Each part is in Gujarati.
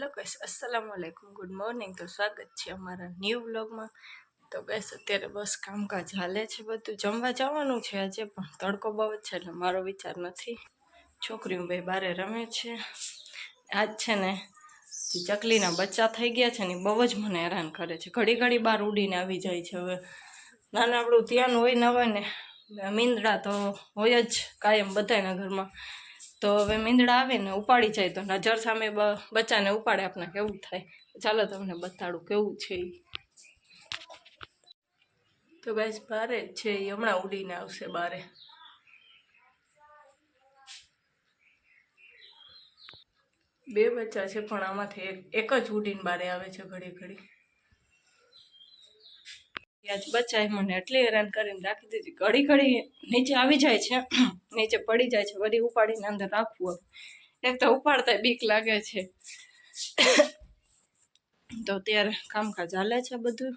હેલો કશ અસલામ વાલેકુમ ગુડ મોર્નિંગ તો સ્વાગત છે અમારા ન્યૂ વ્લોગમાં તો બસ અત્યારે બસ કામકાજ હાલે છે બધું. જમવા જવાનું છે આજે, પણ તડકો બહુ જ છે એટલે મારો વિચાર નથી. છોકરીઓ ભાઈ બારે રમે છે. આજ છે ને, જે ચકલીના બચ્ચા થઈ ગયા છે ને બહુ જ મને હેરાન કરે છે. ઘડી ઘડી બહાર ઉડીને આવી જાય છે હવે. નાના આપણું ધ્યાન હોય ન હોય ને, મીંદડા તો હોય જ કાયમ બધાના ઘરમાં. તો હવે મીંદડા આવે ને ઉપાડી જાય તો નજર સામે બચ્ચાને ઉપાડે આપણે કેવું થાય? ચાલો તમને બતાડું કેવું છે એ તો ગાઈસ, બારે જ છે એ હમણાં ઉડીને આવશે બારે. બે બચ્ચા છે પણ આમાંથી એક જ ઉડીને બારે આવે છે ઘડી ઘડી આજ બચ્ચાએ મને એટલી હેરાન કરીને રાખી દીધી. ઘડી ઘડી નીચે આવી જાય છે. નીચે પડી જાય છે. વળી ઉપાડીને અંદર રાખવું એક તો ઉપાડતા બીક લાગે છે. તો ત્યારે કામકાજ હાલે છે બધું.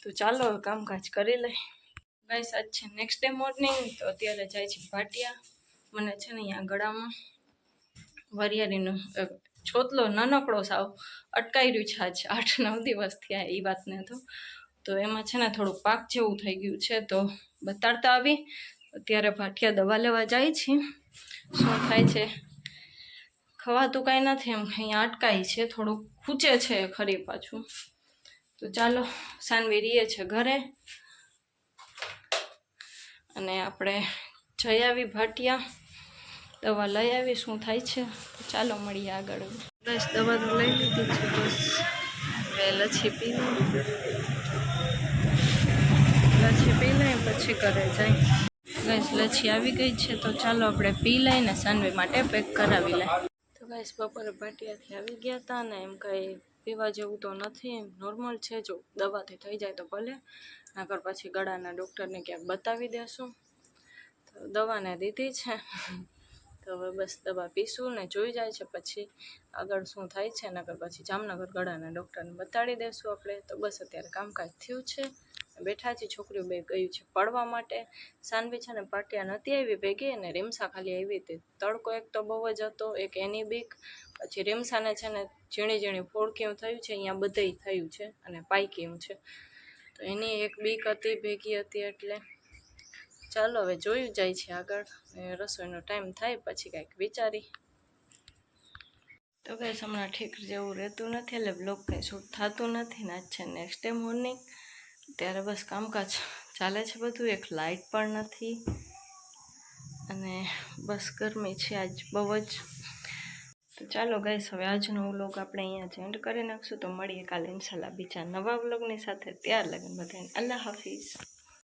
તો ચાલો કામકાજ કરી લઈ. ગાઈસ આજ છે નેક્સ્ટ ડે મોર્નિંગ તો અત્યારે જાય છે ભાટિયા. મને છે ને અહીંયા ગળામાં વરિયાળીનો છોતલો નાનકડો સાવ અટકાઈ રહ્યું છે આજ આઠ નવ દિવસ થયા એ વાતને તો. તો એમાં છે ને થોડુંક પાક જેવું થઈ ગયું છે તો બતાડતા આવી. અત્યારે ભાટિયા દવા લેવા જાય છે. શું થાય છે? ખવાતું કાંઈ નથી એમ. અહીંયા અટકાય છે, થોડુંક ખૂચે છે ખરી પાછું. તો ચાલો સાનવી રીએ છે ઘરે. અને આપણે જઈ આવી ભાટિયા. દવા લઈ આવી શું થાય છે? ચાલો મળીએ આગળ. બસ દવા તો લઈ લીધી છે બસ. હવે લચ્છી પી લચ્છી પી લઈ પછી ઘરે જાય ગેસ લચ્છી આવી ગઈ છે તો ચાલો આપણે પી લઈને સાનવી માટે પેક કરાવી લઈએ. તો ગેસ બપોરે ભાટિયાથી આવી ગયા હતા ને એમ કંઈ પીવા જેવું તો નથી એમ નોર્મલ છે જો દવાથી થઈ જાય તો ભલે. નકર પછી ગળાના ડૉક્ટરને ક્યાંક બતાવી દેશું. તો દવાને દીધી છે. તો હવે બસ દવા પીશું ને જોઈ જાય છે પછી આગળ શું થાય છે નગર પછી જામનગર ગળાના ડૉક્ટરને બતાડી દઈશું આપણે. તો બસ અત્યારે કામકાજ થયું છે. બેઠા છે, છોકરીઓ બે ગયું છે પડવા માટે. સાનવી છે ને પાટિયા નહોતી આવી ભેગી અને રીમસા ખાલી આવી હતી. તડકો એક તો બહુ જ હતો, એક એની બીક, પછી રીમસાને છે ને ઝીણી ઝીણી ફોડકીયું થયું છે, અહીંયા બધે થયું છે અને પાઇકીયું છે. તો એની એક બીક હતી, ભેગી હતી એટલે ચાલો હવે જોયું જાય છે આગળ. રસોઈનો ટાઈમ થાય, પછી કાંઈક વિચારી. તો કંઈ હમણાં ઠીક જેવું રહેતું નથી, એટલે બ્લોગ કંઈ શૂટ થતું નથી. ને આજ છે નેક્સ્ટ ડે મોર્નિંગ ત્યારે બસ કામકાજ ચાલે છે બધું, એક લાઇટ પણ નથી. અને બસ ગરમી છે આજ બહુ જ. તો ચાલો ગાઈસ હવે આજનો વ્લોગ આપણે અહીંયા જ એન્ડ કરી નાખશું. તો મળીએ કાલે ઇન્શાલ્લાહ બીજા નવા વ્લોગની સાથે. ત્યાર લગન બધાને. અલ્લાહ હાફિઝ.